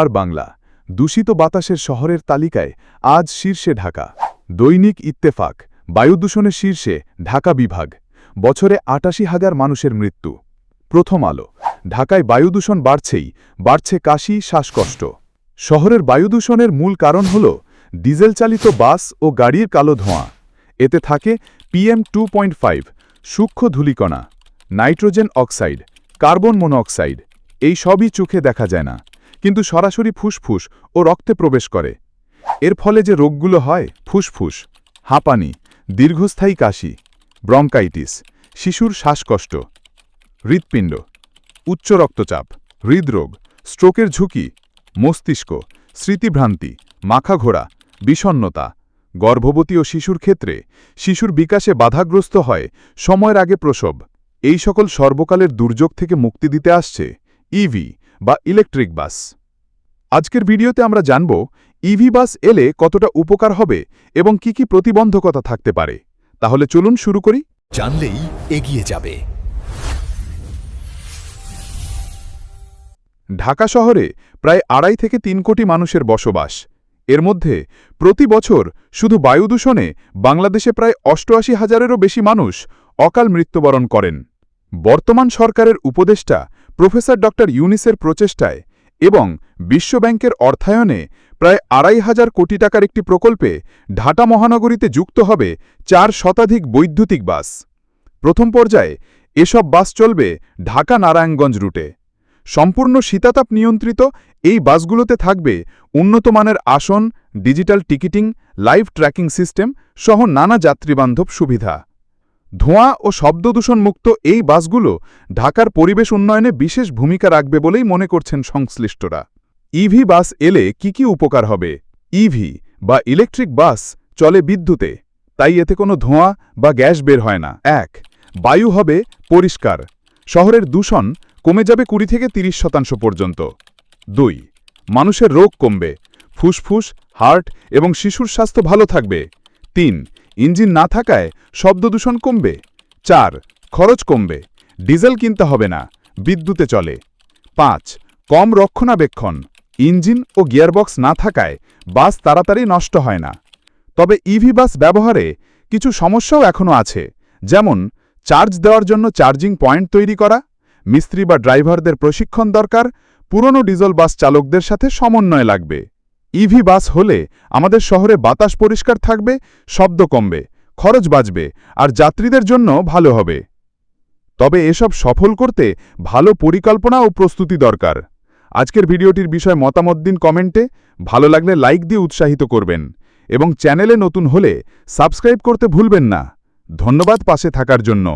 আর বাংলা, দূষিত বাতাসের শহরের তালিকায় আজ শীর্ষে ঢাকা। দৈনিক ইত্তেফাক, বায়ু দূষণের শীর্ষে ঢাকা বিভাগ, বছরে আটাশি হাজার মানুষের মৃত্যু। প্রথম আলো, ঢাকায় বায়ু দূষণ বাড়ছেই, বাড়ছে কাশি, শ্বাসকষ্ট। শহরের বায়ু দূষণের মূল কারণ হল ডিজেল চালিত বাস ও গাড়ির কালো ধোঁয়া। এতে থাকে পিএম টু পয়েন্ট ফাইভ, সূক্ষ্ম ধূলিকণা, নাইট্রোজেন অক্সাইড, কার্বন মনোঅক্সাইড এই সবই চোখে দেখা যায় না। কিন্তু সরাসরি ফুসফুস ও রক্তে প্রবেশ করে। এর ফলে যে রোগগুলো হয়, ফুসফুস, হাঁপানি, দীর্ঘস্থায়ী কাশি, ব্রঙ্কাইটিস, শিশুর শ্বাসকষ্ট, হৃৎপিণ্ড, উচ্চ রক্তচাপ, হৃদরোগ, স্ট্রোকের ঝুঁকি, মস্তিষ্ক, স্মৃতিভ্রান্তি, মাখাঘোরা বিষণ্নতা গর্ভবতী ও শিশুর ক্ষেত্রে শিশুর বিকাশে বাধাগ্রস্ত হয় সময়ের আগে প্রসব। এই সকল সর্বকালের দুর্যোগ থেকে মুক্তি দিতে আসছে ইভি বা ইলেকট্রিক বাস। আজকের ভিডিওতে আমরা জানব ইভি বাস এলে কতটা উপকার হবে এবং কি কি প্রতিবন্ধকতা থাকতে পারে। তাহলে চলুন শুরু করি। জানলেই এগিয়ে যাবে। ঢাকা শহরে প্রায় আড়াই থেকে তিন কোটি মানুষের বসবাস। এর মধ্যে প্রতি বছর শুধু বায়ু দূষণে বাংলাদেশে প্রায় অষ্টআশি হাজারেরও বেশি মানুষ অকাল মৃত্যুবরণ করেন। বর্তমান সরকারের উপদেষ্টা প্রফেসর ড ইউনিসের প্রচেষ্টায় এবং বিশ্বব্যাংকের অর্থায়নে প্রায় আড়াই হাজার কোটি টাকার একটি প্রকল্পে ঢাটা মহানগরীতে যুক্ত হবে চার শতাধিক বৈদ্যুতিক বাস। প্রথম পর্যায়ে এসব বাস চলবে ঢাকা নারায়ণগঞ্জ রুটে। সম্পূর্ণ শীতাতাপ নিয়ন্ত্রিত এই বাসগুলোতে থাকবে উন্নতমানের আসন, digital ticketing, live tracking system সহ নানা যাত্রীবান্ধব সুবিধা। ধোঁয়া ও শব্দদূষণমুক্ত এই বাসগুলো ঢাকার পরিবেশ উন্নয়নে বিশেষ ভূমিকা রাখবে বলেই মনে করছেন সংশ্লিষ্টরা। ইভি বাস এলে কি কি উপকার হবে? ইভি বা ইলেকট্রিক বাস চলে বিদ্যুতে, তাই এতে কোনো ধোঁয়া বা গ্যাস বের হয় না। এক, বায়ু হবে পরিষ্কার, শহরের দূষণ কমে যাবে কুড়ি থেকে ৩০ শতাংশ পর্যন্ত। দুই, মানুষের রোগ কমবে, ফুসফুস, হার্ট এবং শিশুর স্বাস্থ্য ভালো থাকবে। তিন ইঞ্জিন না থাকায় শব্দদূষণ কমবে। চার, খরচ কমবে। ডিজেল কিনতে হবে না, বিদ্যুতে চলে। পাঁচ, কম রক্ষণাবেক্ষণ। ইঞ্জিন ও গিয়ারবক্স না থাকায় বাস তাড়াতাড়ি নষ্ট হয় না। তবে ইভি বাস ব্যবহারে কিছু সমস্যাও এখনও আছে, যেমন চার্জ দেওয়ার জন্য চার্জিং পয়েন্ট তৈরি করা, মিস্ত্রি বা ড্রাইভারদের প্রশিক্ষণ দরকার, পুরনো ডিজেল বাস চালকদের সাথে সমন্বয় লাগবে। ইভি বাস হলে আমাদের শহরে বাতাস পরিষ্কার থাকবে, শব্দ কমবে, খরচ বাঁচবে, আর যাত্রীদের জন্য ভালো হবে। তবে এসব সফল করতে ভালো পরিকল্পনা ও প্রস্তুতি দরকার। আজকের ভিডিওটির বিষয় মতামত দিন কমেন্টে, ভালো লাগলে লাইক দিয়ে উৎসাহিত করবেন, এবং চ্যানেলে নতুন হলে সাবস্ক্রাইব করতে ভুলবেন না। ধন্যবাদ পাশে থাকার জন্য।